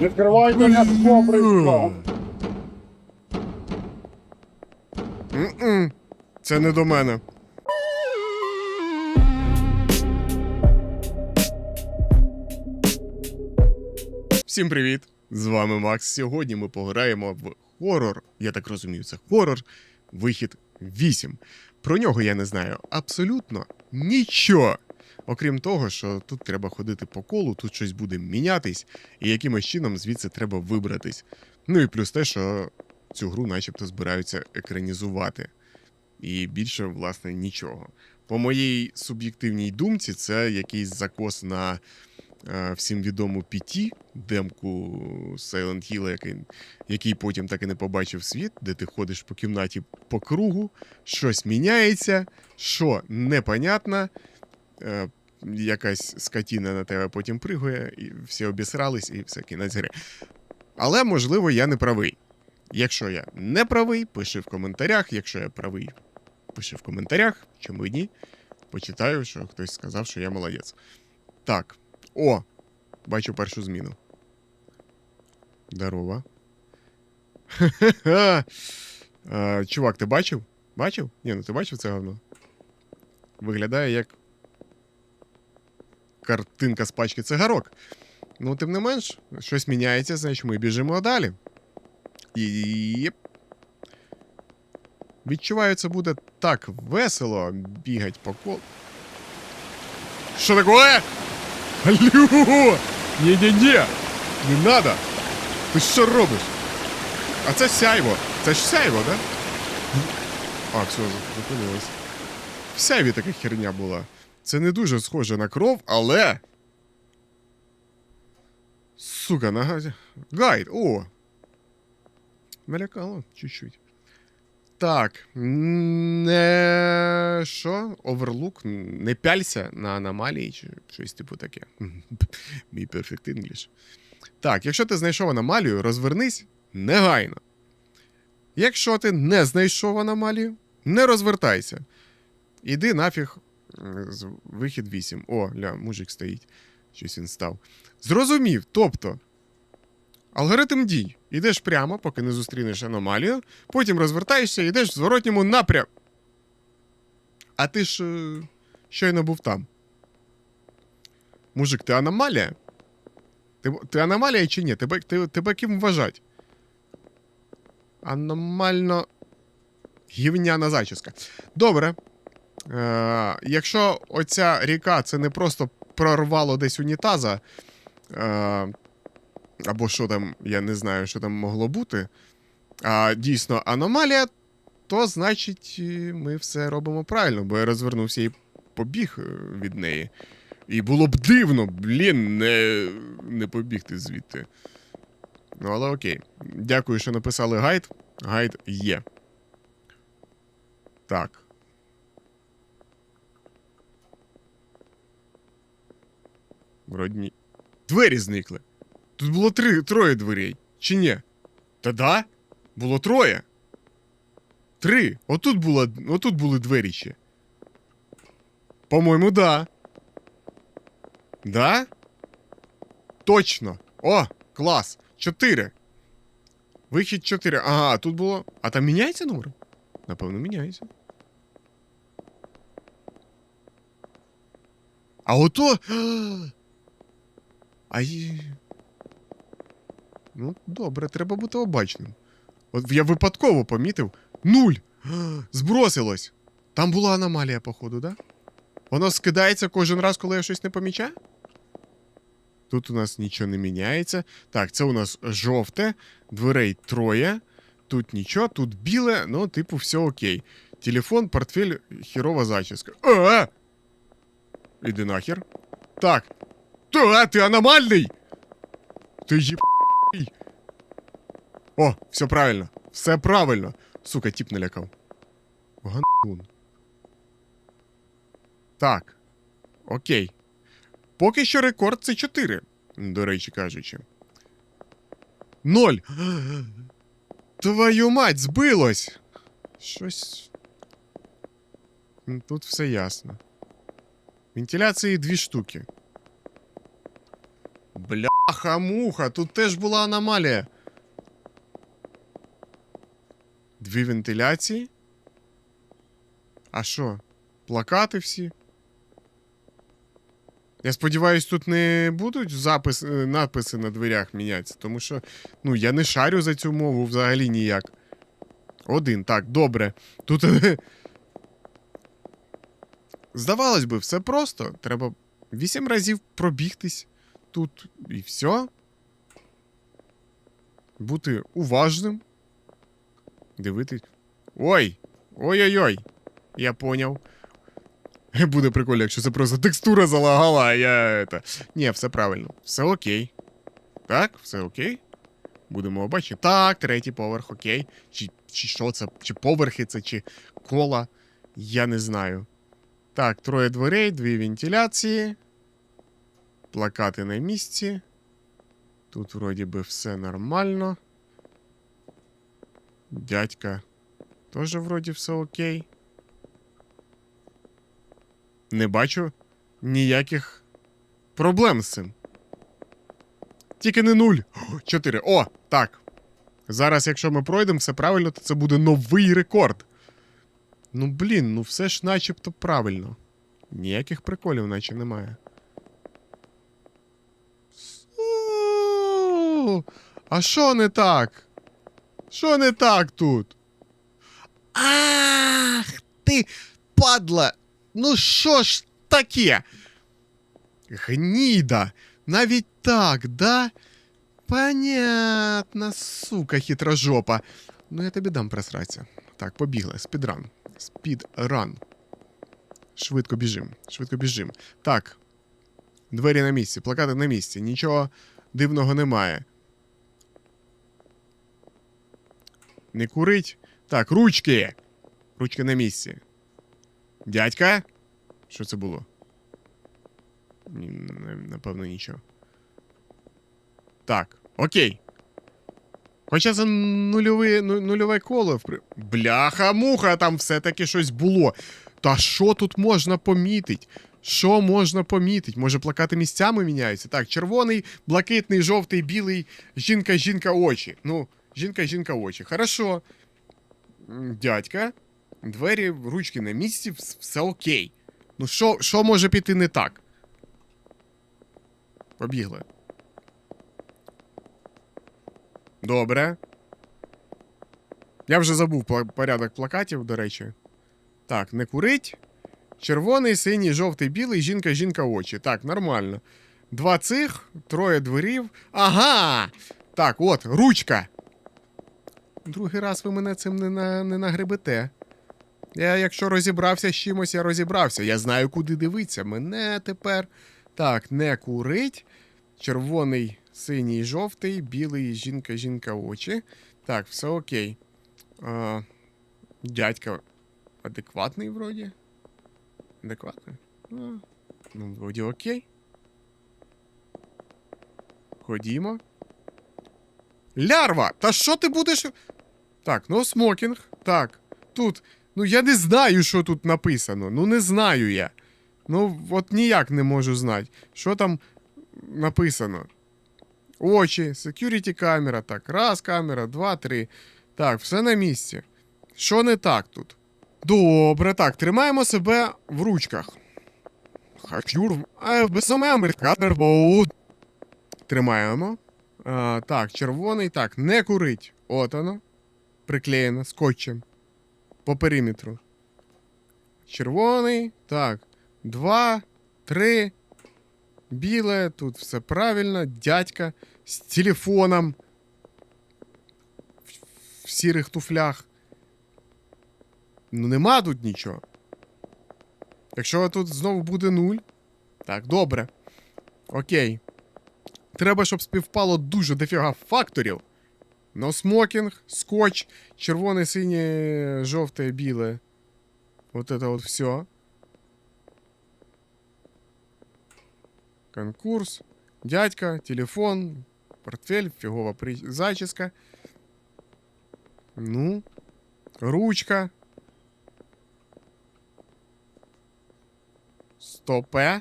Відкривайте бризко. М-м, Це не до мене. Всім привіт! З вами Макс. Сьогодні ми пограємо в хорор. Я так розумію, це хорор. Вихід 8. Про нього я не знаю абсолютно нічого. Окрім того, що тут треба ходити по колу, тут щось буде мінятись, і якимось чином звідси треба вибратись. Ну і плюс те, що цю гру начебто збираються екранізувати. І більше, власне, нічого. По моїй суб'єктивній думці, це якийсь закос на е, всім відому PT, демку Silent Hill, який, який потім так і не побачив світ, де ти ходиш по кімнаті по кругу, щось міняється, що непонятно. Е, якась скотіна на тебе потім пригує, і всі обісрались, і все кінець гри. Але, можливо, я не правий. Якщо я не правий, пиши в коментарях. Якщо я правий, пиши в коментарях. Чому ні? Почитаю, що хтось сказав, що я молодець. Так. О! Бачу першу зміну. Здорово. Чувак, ти бачив? Бачив? Ні, ну ти бачив це говно? Виглядає як картинка з пачки цигарок. Ну, тим не менш, щось міняється, значить ми біжимо далі. І. Відчуваю, це буде так весело бігать по колу. Що таке? Алло! Ні-ні-ні! Не надо! Ти що робиш? А це сяйво. Це ж сяйво, да? А, все, зупинилось. В сяйві така херня була. Це не дуже схоже на кров, але. Сука, нага. Гайд, о! Налякало чуть-чуть. Так. Не. Що? Оверлук? Не пялься на аномалії чи щось типу таке. Мій Perfect English. Так, якщо ти знайшов аномалію, розвернись негайно. Якщо ти не знайшов аномалію, не розвертайся. Іди нафіг вихід 8. О, ля, мужик стоїть. Щось він став. Зрозумів. Тобто, алгоритм дій. Ідеш прямо, поки не зустрінеш аномалію, потім розвертаєшся і йдеш в зворотньому напрям. А ти ж е, щойно був там. Мужик, ти аномалія? Ти, ти аномалія чи ні? Тебе, ти, тебе ким вважать? Аномально гівняна зачіска. Добре. Е, якщо оця ріка це не просто прорвало десь унітаза, е, або що там, я не знаю, що там могло бути, а дійсно аномалія, то значить е, ми все робимо правильно, бо я розвернувся і побіг е, від неї. І було б дивно, блін, не, не побігти звідти. Ну, але окей. Дякую, що написали гайд. Гайд є. Так. Вроді. Двері зникли. Тут було три, троє дверей. Чи ні? Та да? Було троє. Три. Отут, було, отут були двері ще. По-моєму, да. Да? Точно. О, клас. Чотири. Вихід 4. Ага, тут було. А там міняється номер? Напевно, міняється. А ото. А й... Ну, добре, треба бути обачним. От я випадково помітив. Нуль! Збросилось! Там була аномалія, походу, да? Воно скидається кожен раз, коли я щось не помічаю? Тут у нас нічого не міняється. Так, це у нас жовте, дверей троє. Тут нічого, тут біле, ну, типу, все окей. Телефон, портфель, хірова зачіска. А! Іди нахер. Так. Та, ти аномальний! Ти їб... О, все правильно. Все правильно. Сука, тип налякав. Гандун. Так. Окей. Поки що рекорд це 4, до речі кажучи. Ноль. Твою мать, збилось! Щось. М, Тут все ясно. Вентиляції дві штуки. Бляха Бляха-муха, тут теж була аномалія. Дві вентиляції? А що? Плакати всі? Я сподіваюсь, тут не будуть запис, е, надписи на дверях мінятися, тому що ну, я не шарю за цю мову взагалі ніяк. Один, так, добре. Тут. Здавалось би, все просто. Треба вісім разів пробігтись тут і все. Бути уважним. Дивитись. Ой! Ой-ой-ой! Я поняв. Буде прикольно, якщо це просто текстура залагала, а я это. Ні, все правильно. Все окей. Так, все окей. Будемо бачити. Так, третій поверх, окей. Чи, чи що це? Чи поверхи це, чи кола. Я не знаю. Так, троє дверей, дві вентиляції. Плакати на місці. Тут вроді би все нормально. Дядька. Тоже вроді все окей. Не бачу ніяких проблем з цим. Тільки не нуль. Чотири. О, так. Зараз, якщо ми пройдемо все правильно, то це буде новий рекорд. Ну, блін, ну все ж начебто правильно. Ніяких приколів, наче немає. А що не так? Що не так тут? Ах ти, падла! Ну що ж таке? Гніда! Навіть так, да? Понятно, сука, хитрожопа. Ну, я тобі дам просратися. Так, побігли. Спідран. Спідран. Швидко біжим. Швидко біжим. Так. Двері на місці, плакати на місці. Нічого дивного немає. Не курить. Так, ручки. Ручки на місці. Дядька? Що це було? Напевно, нічого. Так, окей. Хоча це нульове, ну, нульове коло. Бляха-муха, там все-таки щось було. Та що тут можна помітить? Що можна помітить? Може, плакати місцями міняються? Так, червоний, блакитний, жовтий, білий, жінка, жінка, очі. Ну, жінка, жінка, очі. Хорошо. Дядька, двері, ручки на місці, все окей. Ну, що, що може піти не так? Побігли. Добре. Я вже забув порядок плакатів, до речі. Так, не курить. Червоний, синій, жовтий, білий, жінка, жінка, очі. Так, нормально. Два цих, троє дверів. Ага! Так, от, ручка. Другий раз ви мене цим не, на, не нагребете. Я, якщо розібрався з чимось, я розібрався. Я знаю, куди дивитися. Мене тепер. Так, не курить. Червоний, синій, жовтий, білий, жінка, жінка, очі. Так, все окей. А, дядька адекватний вроді. Адекватний? Ну, вроді окей. Ходімо. Лярва! Та що ти будеш. Так, ну смокінг. Так, тут. Ну я не знаю, що тут написано. Ну не знаю я. Ну, от ніяк не можу знати. Що там написано? Очі, security камера. Так, раз камера, два, три. Так, все на місці. Що не так тут? Добре, так, тримаємо себе в ручках. Хачур, Тримаємо. А, так, червоний, так, не курить. От воно. Приклеєно скотчем. По периметру. Червоний. Так. Два, три. Біле, тут все правильно. Дядька з телефоном. В сірих туфлях. Ну, нема тут нічого. Якщо тут знову буде нуль. Так, добре. Окей. Треба, щоб співпало дуже дофіга факторів. Но смокінг, скотч, червоне, синє, жовте, біле. Вот это вот все. Конкурс, дядька, телефон, портфель, фігова при... зачіска. Ну, ручка. Стопе.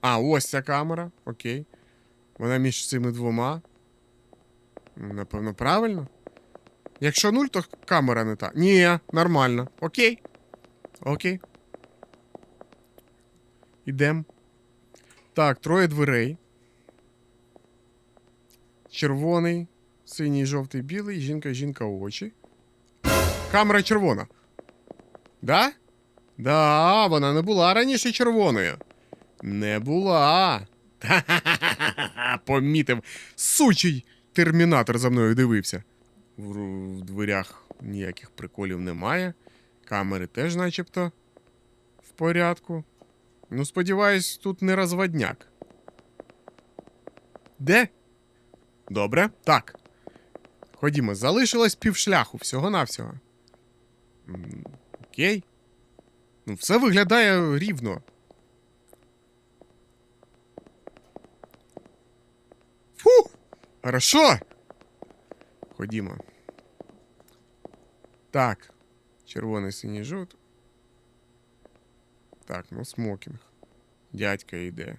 А, ось ця камера. Окей. Вона між цими двома. Напевно, правильно? Якщо нуль, то камера не та. Ні, нормально. Окей. Окей. Ідем. Так, троє дверей. Червоний, синій, жовтий, білий, жінка, жінка, очі. Камера червона. Да? Да, вона не була раніше червоною. Не була. Помітив. Сучий термінатор за мною дивився. В, в дверях ніяких приколів немає. Камери теж начебто в порядку. Ну, сподіваюсь, тут не розводняк. Де? Добре, так. Ходімо, залишилось півшляху, всього-навсього. Окей. Ну, все виглядає рівно. Хорошо. Ходімо. Так. Червоний, синій, жовтий. Так, ну смокінг. Дядька йде.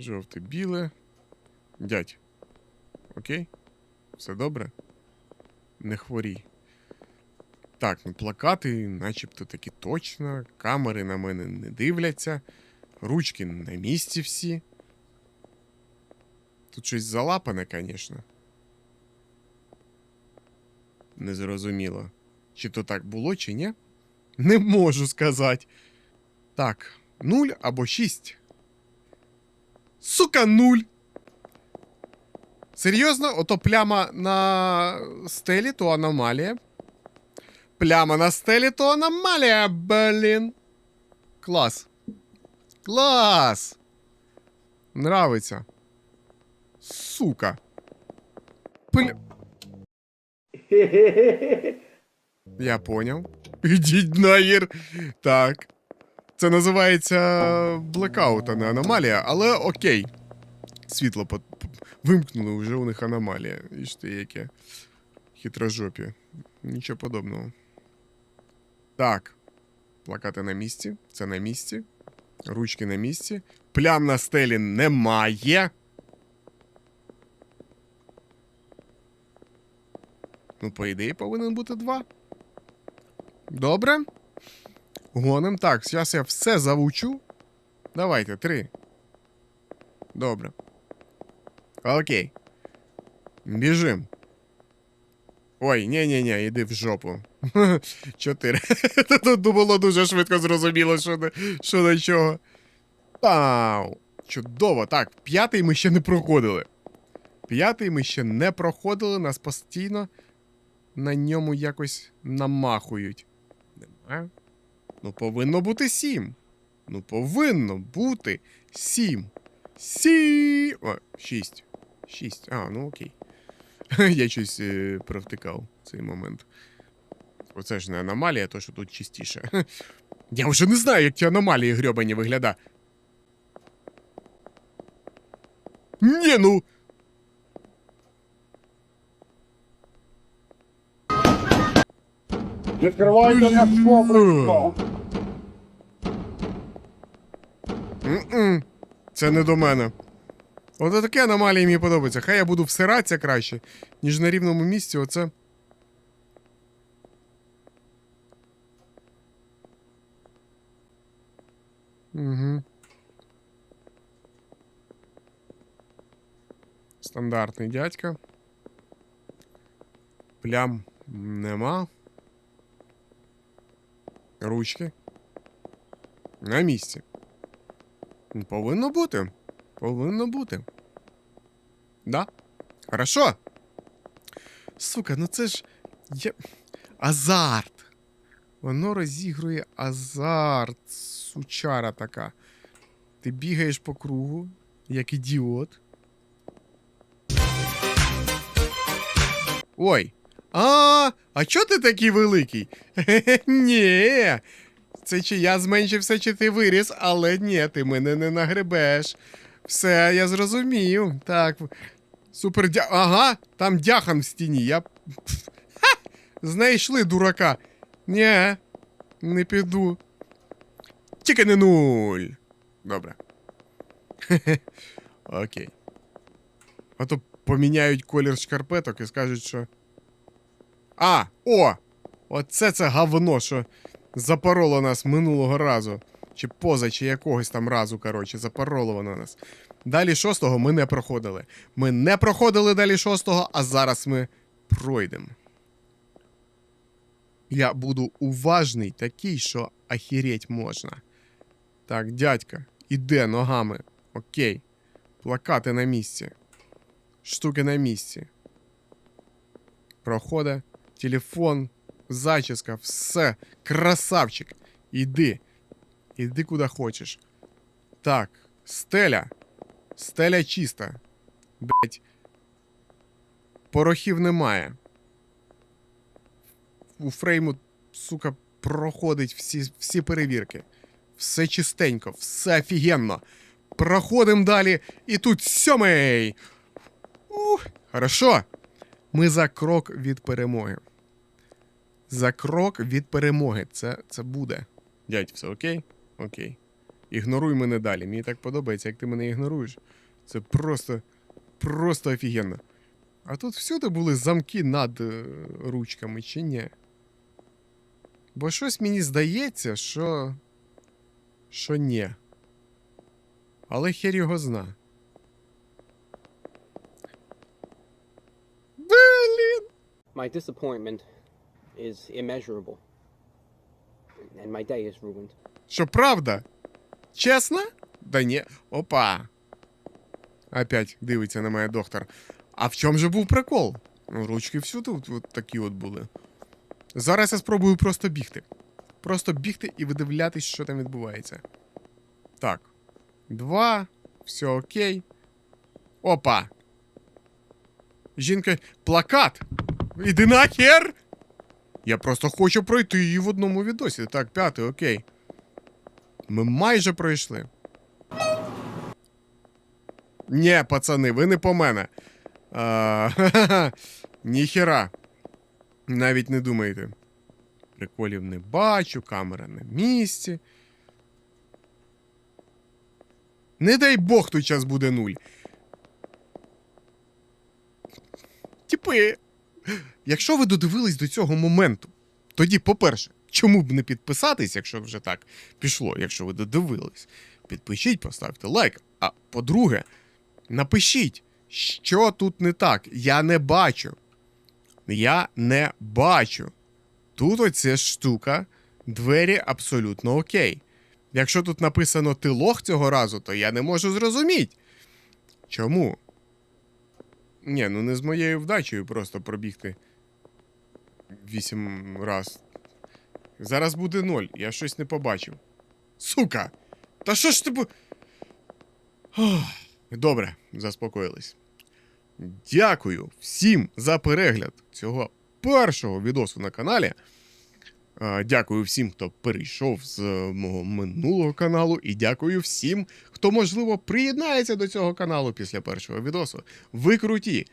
Жовте, біле. Дядь. Окей? Все добре? Не хворій. Так, ну плакати, начебто таки точно. Камери на мене не дивляться. Ручки на місці всі. Тут щось залапане, звісно. Незрозуміло. Чи то так було, чи ні? Не можу сказати. Так, нуль або шість. Сука, нуль. Серйозно? Ото пляма на стелі, то аномалія. Пляма на стелі, то аномалія, блін. Клас. Клас! Нравиться. Сука. Пля... Я поняв. Ідіть нахер. Так. Це називається блекаут, а не аномалія, але окей. Світло по... по- вимкнули, вже у них аномалія. І ж ти яке. Хитрожопі. Нічого подобного. Так. Плакати на місці. Це на місці. Ручки на місці. Плям на стелі немає. Ну, по ідеї, повинен бути два. Добре. Гоним. Так, зараз я все завучу. Давайте, три. Добре. Окей. Біжим. Ой, ні-ні-ні, іди в жопу. Чотири. Тут було дуже швидко зрозуміло, що, до- що до чого. Пау! Чудово. Так, п'ятий ми ще не проходили. П'ятий ми ще не проходили, нас постійно на ньому якось намахують. Нема? Ну, повинно бути сім. Ну, повинно бути сім. Сім. О, шість. Шість. А, ну окей. Я щось е, провтикав цей момент. Оце ж не аномалія, то що тут чистіше. Я вже не знаю, як ті аномалії грьобані вигляда. Ні, ну. Відкривайте вікно, прийшло. М-м. Це не до мене. От таке аномалії мені подобається. Хай я буду всиратися краще, ніж на рівному місці. Оце. Стандартний дядька. Плям нема. Ручки. На місці. Повинно бути. Повинно бути. Да? Хорошо. Сука, ну це ж. Я... Азарт. Воно розігрує азарт, сучара така. Ти бігаєш по кругу, як ідіот. Ой. А, а чо ти такий великий? Ні. Це чи я зменшився, чи ти виріс, але ні, ти мене не нагребеш. Все, я зрозумів. Так. Супер дя. Ага, там дяхан в стіні. Я. Ха! Знайшли дурака. Ні, не піду. Тільки не нуль. Добре. Окей. А то поміняють колір шкарпеток і скажуть, що. А! О! Оце це говно, що запороло нас минулого разу. Чи поза, чи якогось там разу, коротше, запороло воно нас. Далі шостого ми не проходили. Ми не проходили далі шостого, а зараз ми пройдемо. Я буду уважний такий, що ахіреть можна. Так, дядька, іде ногами. Окей. Плакати на місці. Штуки на місці. Проходи, телефон, зачіска, все. Красавчик. Іди. Іди куди хочеш. Так, стеля. Стеля чиста. Блять. Порохів немає. У фрейму, сука, проходить всі, всі перевірки. Все чистенько, все офігенно. Проходимо далі. І тут сьомий. Ух, хорошо. Ми за крок від перемоги. За крок від перемоги. Це, це буде. Дядь, все окей? Окей. Ігноруй мене далі. Мені так подобається, як ти мене ігноруєш. Це просто, просто офігенно. А тут всюди були замки над е, ручками, чи ні? Бо щось мені здається, що. що ні. Але хер його зна. Блін! My disappointment is immeasurable. And my day is ruined. Що правда? Чесно? Да ні. Опа. Опять дивиться на мене доктор. А в чому же був прикол? Ну, Ручки всюди от, от такі от були. Зараз я спробую просто бігти. Просто бігти і видивлятись, що там відбувається. Так. Два. Все окей. Опа. Жінка. Плакат! Іди нахер! Я просто хочу пройти її в одному відосі. Так, п'ятий, окей. Ми майже пройшли. Ні, пацани, ви не по мене. А. Ніхера. Навіть не думайте. Приколів не бачу, камера на місці. Не дай Бог той час буде нуль. Типи. Якщо ви додивились до цього моменту, тоді, по-перше, чому б не підписатись, якщо вже так пішло, якщо ви додивились, підпишіть, поставте лайк. А по-друге, напишіть, що тут не так. Я не бачу. Я не бачу. Тут оця штука, двері абсолютно окей. Якщо тут написано ти лох цього разу, то я не можу зрозуміти. Чому? Ні, ну не з моєю вдачею просто пробігти вісім раз. Зараз буде ноль, я щось не побачив. Сука! Та що ж ти. б... Добре, заспокоїлись. Дякую всім за перегляд цього першого відосу на каналі. А, Дякую всім, хто перейшов з е, мого минулого каналу, і дякую всім, хто, можливо, приєднається до цього каналу після першого відосу. Ви круті!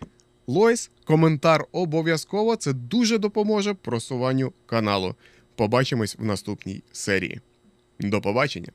Лойс, коментар обов'язково. Це дуже допоможе просуванню каналу. Побачимось в наступній серії. До побачення!